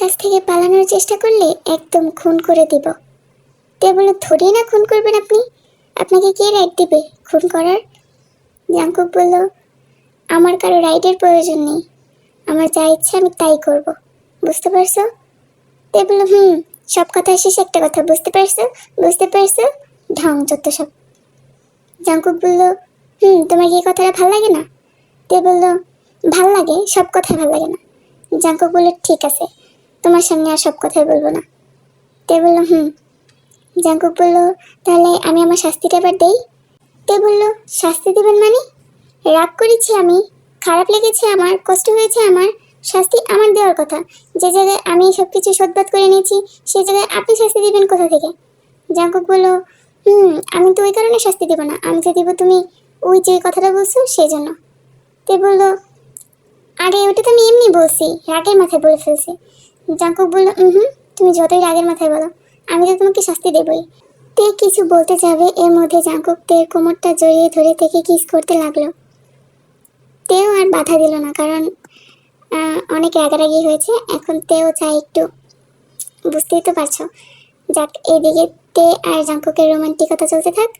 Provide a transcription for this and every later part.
কাছ থেকে পালানোর চেষ্টা করলে একদম খুন করে দিব। তে বলল থরি না খুন করবেন আপনি? আপনাকে কে রাইড দেবে খুন করার? জাঙ্কুক বলল, আমার কারও রাইডের প্রয়োজন নেই। আমার যা ইচ্ছা আমি তাই করব। বুঝতে পারছ? তে বলল, হুম, সব কথা শেষে, একটা কথা। বুঝতে পারছ? বুঝতে পারছ? ঢং, যত সব। জাঙ্কুক বলল, হুম, তোমার কি কথাটা ভালো লাগে না? তে বলল, ভালো লাগে, সব কথা ভালো লাগে না। জাঙ্কুক বলল, ঠিক আছে। তোমার সামনে আর সব কথাই বলব না। তে বলল, হুম। জাঙ্কুক বলল, তাহলে আমি আমার শাস্তিটা এবার দেই? তে বলল, শাস্তি দেবেন মানে? রাগ করেছি আমি। খারাপ লেগেছে আমার, কষ্ট হয়েছে আমার। শাস্তি আমার দেওয়ার কথা। যে জায়গায় আমি সব কিছু সদবাদ করে নিয়েছি সেই জায়গায় আপনি শাস্তি দিবেন কোথা থেকে? জাঙ্কুক বলল, হুম, আমি তো ওই কারণে শাস্তি দেবো না। আমি তো দিব তুমি ওই যে কথাটা বলছো, সেই জন্য। তে বলল আরে ওটা তো আমি এমনি বলছি, রাগের মাথায় বলে ফেলছি। জাঙ্কুক বলল হুম, তুমি যতই রাগের মাথায় বলো, আমি তো তোমাকে শাস্তি দেবই। তে কিছু বলতে যাবে, এর মধ্যে জাঙ্কুক তের কোমরটা জড়িয়ে ধরে থেকে কিস করতে লাগল। তেও আর বাধা দিল না, কারণ অনেক রাগারাগি হয়েছে। এখন তেও চাই একটু, বুঝতেই তো পারছ। যাক এইদিকে তে আর জাঙ্কুকের রোমান্টিকতা চলতে থাক।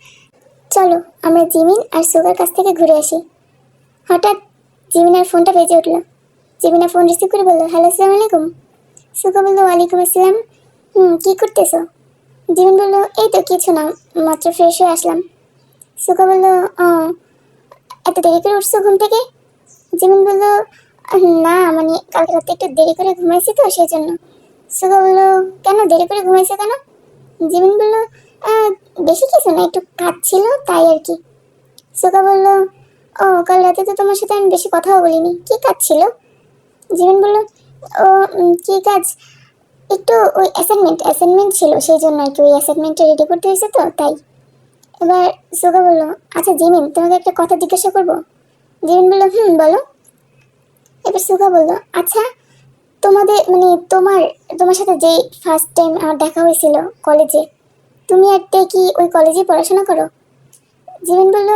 চলো, আমরা জিমিন আর সুগার কাছ থেকে ঘুরে আসি। হঠাৎ জিমিনার ফোনটা বেজে উঠল। জিমিনা ফোন রিসিভ করে বলল, হ্যালো, আসসালামু আলাইকুম। সুগা বলল ওয়ালাইকুম আসসালাম। হুম কী করতেছো? জিমিন বলল এই তো কিছু না মাত্র ফ্রেশ হয়ে আসলাম। সুগা বলল ও এত দেরি করে উঠছো ঘুম থেকে? জিমিন বলল না মানে কালকে রাতে একটু দেরি করে ঘুমাইছি তো সেই জন্য সুগা বলল কেন দেরি করে ঘুমাইছো কেন? জিমিন বলল "আহ, বেশি কিছু না একটু কাজ ছিল তাই আর কি। সুগা বলল ও কাল রাতে তো তোমার সাথে আমি বেশি কথাও বলিনি কি কাজ ছিল জীবন বলল ও কি কাজ একটু ওই অ্যাসাইনমেন্ট অ্যাসাইনমেন্ট ছিল, সেই জন্য আর কি ওই অ্যাসাইনমেন্টটা রেডি করতে হয়েছে তো, তাই। এবার সুগা বলল আচ্ছা জিমিন, তোমাকে একটা কথা জিজ্ঞাসা করব? জিমিন বলল, হুম, বলো। এবার সুগা বলল আচ্ছা তোমাদের মানে তোমার তোমার সাথে যেই ফার্স্ট টাইম আমার দেখা হয়েছিল কলেজে তুমি আর কি ওই কলেজে পড়াশোনা করো? জীবন বলল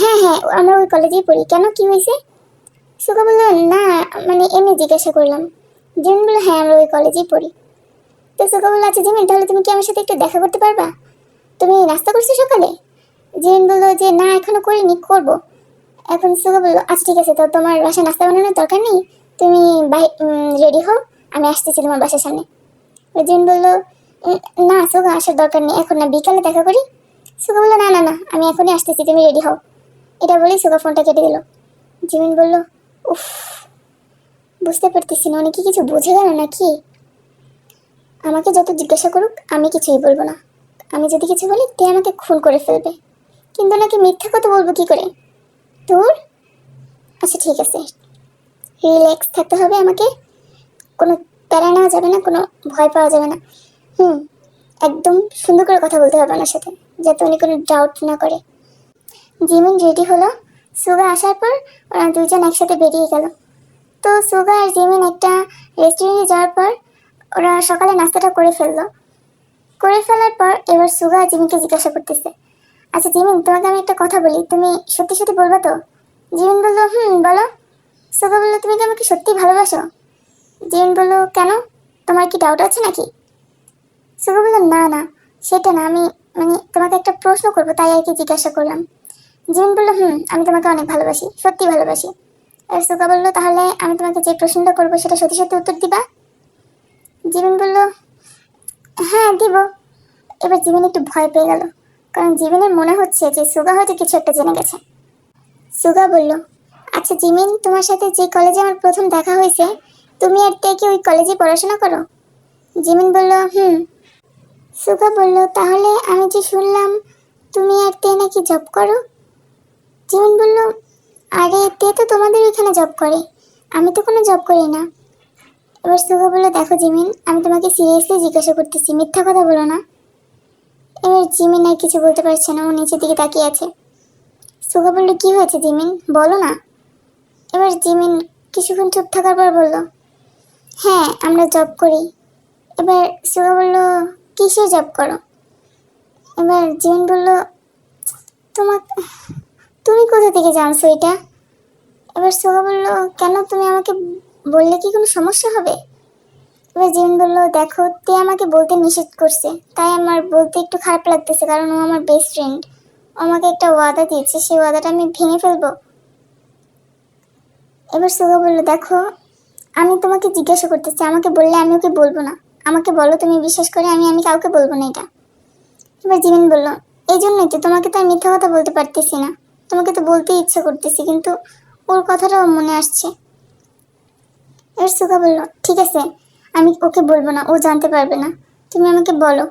হ্যাঁ হ্যাঁ আমরা ওই কলেজেই পড়ি। কেন, কি হয়েছে? সুগা বলল না মানে এমনি জিজ্ঞাসা করলাম। জিমিন বলল হ্যাঁ আমরা ওই কলেজেই পড়ি। তো সুগা বলল আচ্ছা জিমিন, তাহলে তুমি কি আমার সাথে একটু দেখা করতে পারবা? তুমি নাস্তা করছ সকালে? জিমিন বলল যে, না, এখনও করিনি, করব। এখন সুগা বলল আচ্ছা ঠিক আছে, তো তোমার বাসায় নাস্তা বানানোর দরকার নেই? তুমি রেডি হও, আমি আসতেছি তোমার বাসার সামনে। জিমিন বলল না সুগা আসার দরকার নেই, এখন না, বিকালে দেখা করি? সুগা বলল, না না না, আমি এখনই আসতেছি, তুমি রেডি হও। এটা বলেই সুগা ফোনটা কেটে দিল। জিমিন বলল উফ, বুঝতে পারতেছি না, অনেকে কিছু বুঝে গেল নাকি? আমাকে যত জিজ্ঞাসা করুক, আমি কিছুই বলব না। আমি যদি কিছু বলি, তে আমাকে খুন করে ফেলবে। কিন্তু নাকি মিথ্যা কথা বলব কি করে? তোর? আচ্ছা ঠিক আছে। রিল্যাক্স থাকতে হবে আমাকে। কোনো প্যারা নেওয়া যাবে না, কোনো ভয় পাওয়া যাবে না। হুম, একদম সুন্দর করে কথা বলতে হবে ওনার সাথে, যাতে উনি কোনো ডাউট না করে। জিমিন রেডি হলো? সুগা আসার পর ওরা দুজন একসাথে বেরিয়ে গেল। তো সুগা আর জিমিন একটা রেস্টুরেন্টে যাওয়ার পর ওরা সকালে নাস্তাটা করে ফেলল। করে ফেলার পর এবার সুগা জিমিনকে জিজ্ঞাসা করতেছে আচ্ছা জিমিন, তোমাকে আমি একটা কথা বলি, তুমি সত্যি সত্যি বলবা তো? জিমিন বলল, হুম, বলো। সুগা বলল, তুমি কি আমাকে সত্যি ভালোবাসো? জিমিন বলল, কেন? তোমার কি ডাউট আছে নাকি? সুগা বলল, না না, সেটা না, আমি মানে তোমাকে একটা প্রশ্ন করব, তাই আর কি জিজ্ঞাসা করলাম। জিমিন বলল, হুম, আমি তোমাকে অনেক ভালোবাসি, সত্যি ভালোবাসি। আর সুগা বলল, তাহলে আমি তোমাকে যে প্রশ্নটা করব সেটা সত্যি সত্যি উত্তর দিবা? জিমিন বলল হ্যাঁ দিব। এবার জিমিন একটু ভয় পেয়ে গেল, কারণ জিমিনের মনে হচ্ছে যে সুগা হয়তো কিছু একটা জেনে গেছে। সুগা বলল আচ্ছা জিমিন, তোমার সাথে যে কলেজে আমার প্রথম দেখা হয়েছে, তুমি আর তে কি ওই কলেজে পড়াশোনা করো? জিমিন বলল, হুম। সুগা বলল, তাহলে আমি যে শুনলাম, তুমি আর তে নাকি জব করো? জিমিন বলল, আরে, তে তো তোমাদের এখানে জব করে। আমি তো কোনো জব করি না। এবার সুগা বলল, দেখো জিমিন, আমি তোমাকে সিরিয়াসলি জিজ্ঞাসা করতেছি, মিথ্যা কথা বলো না। এবার জিমিন আর কিছু বলতে পারছে না, ও নিচের দিকে তাকিয়ে আছে। সুগা বলল, কী হয়েছে জিমিন? বলো না। এবার জিমিন কিছুক্ষণ চুপ থাকার পর বলল হ্যাঁ আমরা জব করি। এবার সুগা বলল কিসে জব করো? এবার জিমিন বলল তোমার তুমি কোথা থেকে জানছো এটা? এবার সোহা বলল, কেন? তুমি আমাকে বললে কি কোনো সমস্যা হবে? এবার জিমিন বলল, দেখো, তে আমাকে বলতে নিষেধ করছে। তাই আমার বলতে একটু খারাপ লাগতেছে, কারণ ও আমার বেস্ট ফ্রেন্ড আমাকে একটা ওয়াদা দিয়েছে, সেই ওয়াদাটা আমি ভেঙে ফেলব। এবার সুগা বলল, দেখো, আমি তোমাকে জিজ্ঞাসা করতেছি, আমাকে বললে আমি ওকে বলব না। আমাকে বলো, তুমি বিশ্বাস করে আমি আমি কাউকে বলব না এটা। এবার জিমিন বলল, এই জন্যই তো তোমাকে তো আর মিথ্যা কথা বলতে পারতেছি না। তোমাকে তো বলতে ইচ্ছা করতেছি, কিন্তু ওর কথাটাও মনে আসছে। এর সুখা বলল, ঠিক আছে, আমি ওকে বলব না, ও জানতে পারবে না। তুমি আমাকে বলো